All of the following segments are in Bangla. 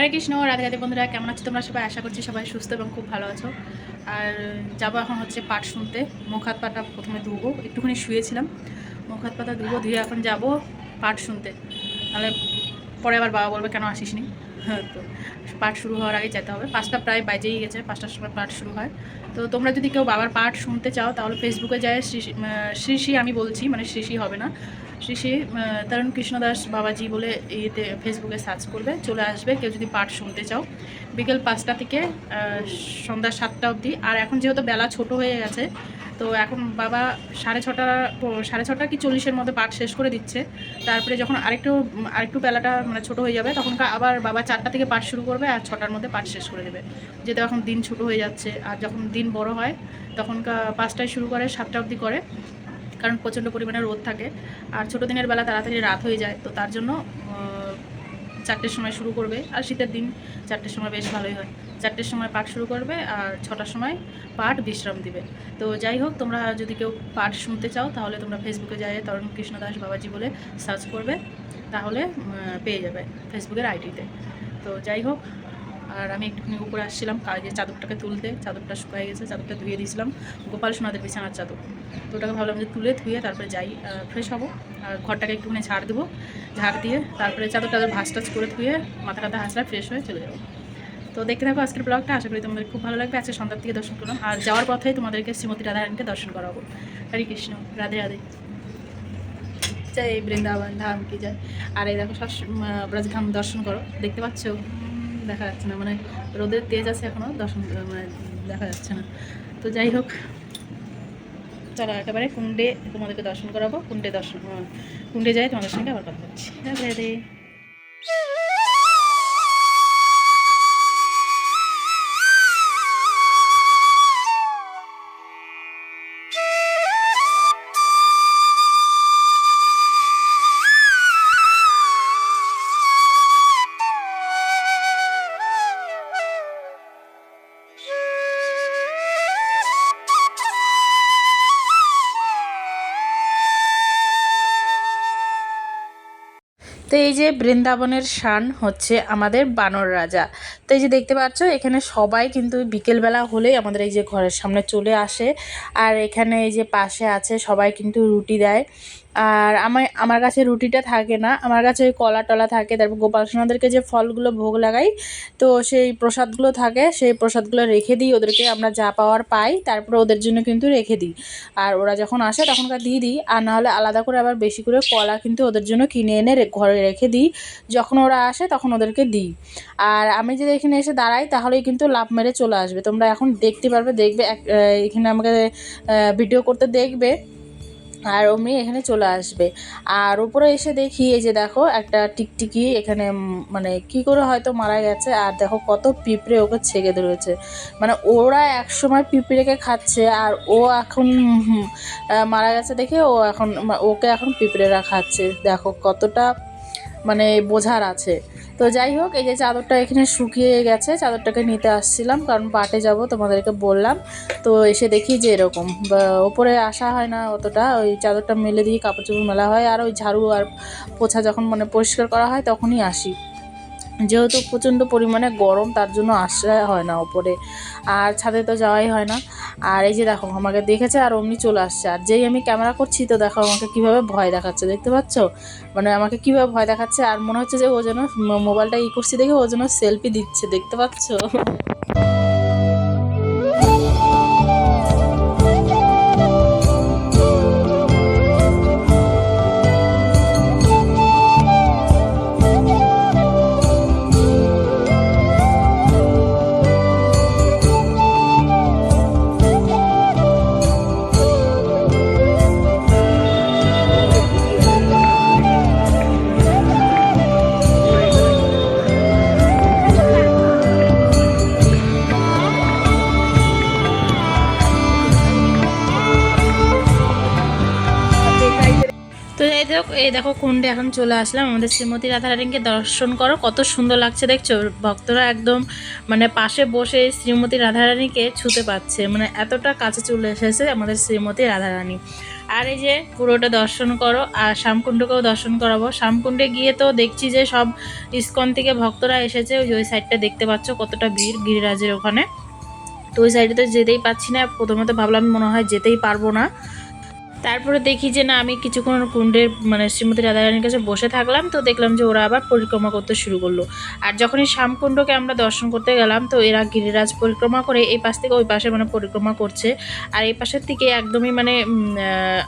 হরে কৃষ্ণ, রাধে রাধে বন্ধুরা, কেমন আছো তোমরা? সবাই আশা করছি সবাই সুস্থ এবং খুব ভালো আছো। আর যাব এখন হচ্ছে পাট শুনতে। মুখ হাত পাটা প্রথমে ধুবো, একটুখানি শুয়েছিলাম। মুখ হাত পাতা ধুবো, ধুয়ে এখন যাব পাট শুনতে। তাহলে পরে আবার বাবা বলবে, কেন আসিসনি? হ্যাঁ তো পাঠ শুরু হওয়ার আগে যেতে হবে। পাঁচটা প্রায় বাজেই গেছে, পাঁচটার সময় পাঠ শুরু হয়। তো তোমরা যদি কেউ বাবার পাঠ শুনতে চাও, তাহলে ফেসবুকে যায়, শ্রী শ্রী আমি বলছি মানে শ্রী হবে না। শ্রী শ্রী তরুণ কৃষ্ণদাস বাবাজি বলে ইয়েতে ফেসবুকে সার্চ করবে, চলে আসবে। কেউ যদি পাঠ শুনতে চাও, বিকেল পাঁচটা থেকে সন্ধ্যা সাতটা অবধি। আর এখন যেহেতু বেলা ছোট হয়ে গেছে তো এখন বাবা সাড়ে ছটা সাড়ে ছটা কি চল্লিশের মধ্যে পাঠ শেষ করে দিচ্ছে। তারপরে যখন আরেকটু আরেকটু বেলাটা মানে ছোটো হয়ে যাবে, তখন আবার বাবা চারটা থেকে পাঠ শুরু করবে আর ছটার মধ্যে পাঠ শেষ করে দেবে। যেহেতু এখন দিন ছোট হয়ে যাচ্ছে, আর যখন দিন বড় হয় তখন পাঁচটায় শুরু করে, সাতটা অবধি করে, কারণ প্রচণ্ড পরিমাণে রোদ থাকে। আর ছোটো দিনের বেলা তাড়াতাড়ি রাত হয়ে যায়, তো তার জন্য চারটের সময় শুরু করবে, আর শীতের দিন চারটের সময় বেশ ভালোই হয়। চারটের সময় পাঠ শুরু করবে আর ছটার সময় পাঠ বিশ্রাম দিবে। তো যাই হোক, তোমরা যদি কেউ পাঠ শুনতে চাও, তাহলে তোমরা ফেসবুকে যাই তরুণ কৃষ্ণ দাস বাবাজি বলে সার্চ করবে, তাহলে পেয়ে যাবে ফেসবুকের আইডিতে তো যাই হোক আর আমি একটুখানি উপরে আসছিলাম কাজে চাদরটাকে তুলতে। চাদরটা শুকায় গেছে, চাদরটা ধুয়ে দিয়েছিলাম। গোপাল সোনাদের বিছানার চাদর। তো ওটাকে ভাবলাম যে তুলে ধুয়ে তারপরে যাই ফ্রেশ হব। আর ঘরটাকে একটুখানি ঝাড় দেবো। ঝাড় দিয়ে তারপরে চাদর টাদর ভাস টাচ করে ধুয়ে মাথা টাথা হাসলা ফ্রেশ হয়ে চলে যাব। তো দেখতে থাকো আজকের ব্লগটা আশা করি তোমাদের খুব ভালো লাগবে। আজকে সন্ধ্যার থেকে দর্শন করলাম। আর যাওয়ার পথেই তোমাদেরকে শ্রীমতী রাধারানীকে দর্শন করাবো। হরে কৃষ্ণ। রাধে রাধে। জয় বৃন্দাবন, ধাম কি যায় আর এই দেখো সব ব্রজধাম দর্শন করো। দেখতে পাচ্ছ? দেখা যাচ্ছে না মানে রোদের তেজ আছে এখনও দশম মানে দেখা যাচ্ছে না। তো যাই হোক, চলো একেবারে কুণ্ডে তোমাদেরকে দর্শন করাবো। কুণ্ডে দর্শন, কুণ্ডে যাই তোমাদের সঙ্গে আবার কথা হচ্ছে। রাধে তো এই যে বৃন্দাবনের শান হচ্ছে আমাদের বানর রাজা। তো এই যে দেখতে পাচ্ছ, এখানে সবাই কিন্তু বিকেলবেলা হলেই আমাদের এই যে ঘরের সামনে চলে আসে। আর এখানে এই যে পাশে আছে, সবাই কিন্তু রুটি দেয়। আর আমার আমার কাছে রুটিটা থাকে না। আমার কাছে ওই কলা টলা থাকে, তারপর গোপাল সোনাদেরকে যে ফলগুলো ভোগ লাগাই, তো সেই প্রসাদগুলো থাকে, সেই প্রসাদগুলো রেখে দিই, ওদেরকে আমরা যা পাওয়ার পাই, তারপরে ওদের জন্য কিন্তু রেখে দিই। আর ওরা যখন আসে, তখনকার দিয়ে দিই আর নাহলে আলাদা করে আবার বেশি করে কলা কিন্তু ওদের জন্য কিনে এনে ঘরে রেখে দিই। যখন ওরা আসে, তখন ওদেরকে দিই। আর আমি যদি এখানে এসে দাঁড়াই, তাহলেই কিন্তু লাভ মেরে চলে আসবে। তোমরা এখন দেখতে পারবে, দেখবে এখানে আমাকে ভিডিও করতে দেখবে। আর অমনি এখানে চলে আসবে। আর উপরে এসে দেখি, এই যে দেখো, একটা টিকটিকি এখানে মানে কি করে হয়তো মারা গেছে, আর দেখো কত পিঁপড়ে ওকে ছেগে ধরেছে। মানে ওরা এক সময় পিঁপড়েকে খাচ্ছে, আর ও এখন মারা গেছে দেখে ও এখন ওকে এখন পিঁপড়েরা খাচ্ছে। দেখো কতটা মানে বোঝার আছে। তো যাই হোক, এই যে চাদরটা এখানে শুকিয়ে গেছে, চাদরটাকে নিতে আসছিলাম কারণ পাটে যাব, তোমাদেরকে বললাম। তো এসে দেখি যে এরকম ওপরে আসা হয় না অতটা, ওই চাদরটা মেলে দিয়ে কাপড় চোপড় মেলা হয়, আর ওই ঝাড়ু আর পোছা যখন মানে পরিষ্কার করা হয় তখনই আসি। যেহেতু প্রচণ্ড পরিমাণে গরম, তার জন্য আসা হয় না ওপরে। আর ছাদে তো যাওয়াই হয় না। আর এই যে দেখো, আমাকে দেখেছে আর অমনি চলে আসছে। আর যেই আমি ক্যামেরা করছি, তো দেখো আমাকে কীভাবে ভয় দেখাচ্ছে, দেখতে পাচ্ছ? মানে আমাকে কীভাবে ভয় দেখাচ্ছে, আর মনে হচ্ছে যে ও যেন মোবাইলটা ই করছি দেখে ও যেন সেলফি দিচ্ছে, দেখতে পাচ্ছ? তো এই দেখো এই দেখো কুণ্ডে এখন চলে আসলাম। আমাদের শ্রীমতী রাধারানীকে দর্শন করো, কত সুন্দর লাগছে, দেখছ? ভক্তরা একদম মানে পাশে বসে শ্রীমতী রাধারানীকে ছুতে পাচ্ছে। মানে এতটা কাছে চলে এসেছে আমাদের শ্রীমতী রাধারানী। আর এই যে পুরোটা দর্শন করো, আর শ্যামকুণ্ডকেও দর্শন করাবো। শ্যামকুণ্ডে গিয়ে তো দেখছি যে সব ইস্কন থেকে ভক্তরা এসেছে। ওই ওই সাইডটা দেখতে পাচ্ছ, কতটা ভিড়, গিরিরাজের ওখানে। তো ওই সাইডে তো যেতেই পাচ্ছি না। প্রথমত ভাবলাম মনে হয় যেতেই পারব না। তারপরে দেখি যে না, আমি কিছুক্ষণ কুণ্ডের মানে শ্রীমতী রাধারানীর কাছে বসে থাকলাম, তো দেখলাম যে ওরা আবার পরিক্রমা করতে শুরু করল। আর যখনই শ্যামকুণ্ডকে আমরা দর্শন করতে গেলাম, তো এরা গিরিরাজ পরিক্রমা করে এই পাশ থেকে ওই পাশে মানে পরিক্রমা করছে। আর এই পাশের থেকে একদমই মানে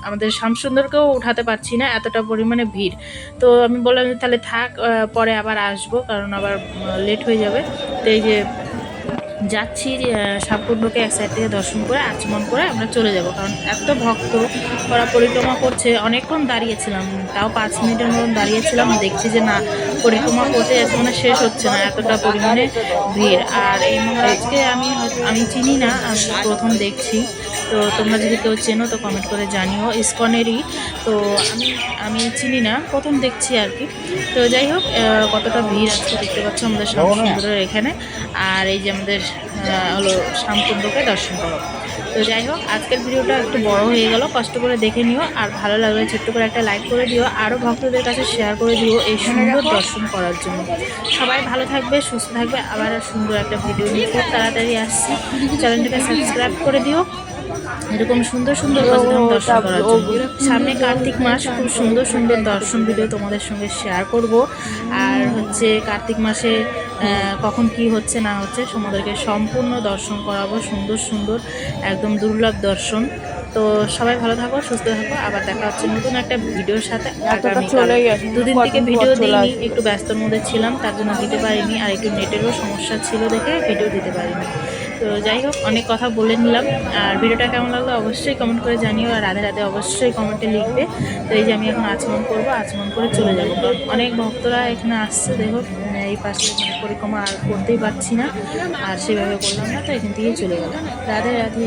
আমাদের শ্যামসুন্দরকেও উঠাতে পারছি না, এতটা পরিমাণে ভিড়। তো আমি বললাম যে তাহলে থাক পরে আবার আসব, কারণ আবার লেট হয়ে যাবে। তো এই যে যাচ্ছি সাবকুণ্ডকে এক সাইড থেকে দর্শন করে আচমন করে আমরা চলে যাব। কারণ এত ভক্ত ওরা পরিক্রমা করছে। অনেকক্ষণ দাঁড়িয়েছিলাম তাও পাঁচ মিনিটের মতন দাঁড়িয়েছিলাম। দেখছি যে না পরিক্রমা করতে যাচ্ছে মানে শেষ হচ্ছে না এতটা পরিমাণে ভিড়। আর এই মহারাজকে আমি আমি চিনি না আমি প্রথম দেখছি। তো তোমরা যদি কেউ চেনো তো কমেন্ট করে জানিও। ইসকনেরই। তো আমি আমি চিনি না প্রথম দেখছি আর কি। তো যাই হোক কতটা ভিড় আজকে দেখতে পাচ্ছ আমাদের শ্যামসুন্দরের এখানে। আর এই যে আমাদের হলো শ্যামকুণ্ডকে দর্শন করো। তো যাই হোক, আজকের ভিডিওটা একটু বড় হয়ে গেল। কষ্ট করে দেখে নিও, আর ভালো লাগলে ছোট্ট করে একটা লাইক করে দিও, আরও ভক্তদের কাছে শেয়ার করে দিও এই সুন্দর দর্শন করার জন্য। সবাই ভালো থাকবে, সুস্থ থাকবে। আবার সুন্দর একটা ভিডিও নিয়ে খুব তাড়াতাড়ি আসছি। চ্যানেলটাকে সাবস্ক্রাইব করে দিও। এরকম সুন্দর সুন্দর দর্শন করার জন্য। সামনে কার্তিক মাস খুব সুন্দর সুন্দর দর্শন ভিডিও তোমাদের সঙ্গে শেয়ার করব। আর হচ্ছে কার্তিক মাসে কখন কি হচ্ছে না হচ্ছে তোমাদেরকে সম্পূর্ণ দর্শন করাবো সুন্দর সুন্দর একদম দুর্লভ দর্শন। তো সবাই ভালো থাকো সুস্থ থাকো। আবার দেখা হচ্ছে নতুন একটা ভিডিওর সাথে দুদিন থেকে ভিডিও দিইনি একটু ব্যস্তর মধ্যে ছিলাম তার জন্য দিতে পারিনি। আর একটু নেটেরও সমস্যা ছিল দেখে ভিডিও দিতে পারিনি। তো যাই হোক, অনেক কথা বলে নিলাম। আর ভিডিওটা কেমন লাগল অবশ্যই কমেন্ট করে জানিও, আর রাধে রাধে অবশ্যই কমেন্টে লিখবে। তো এই যে আমি এখন আচমন করব, আচমন করে চলে যাব। অনেক ভক্তরা এখানে আসছে, দেখো এই পাশে মানে পরিক্রমা আর করতেই পারছি না, আর সেভাবে করলাম না, তো এখান থেকেই চলে গেলাম। রাধে রাধে।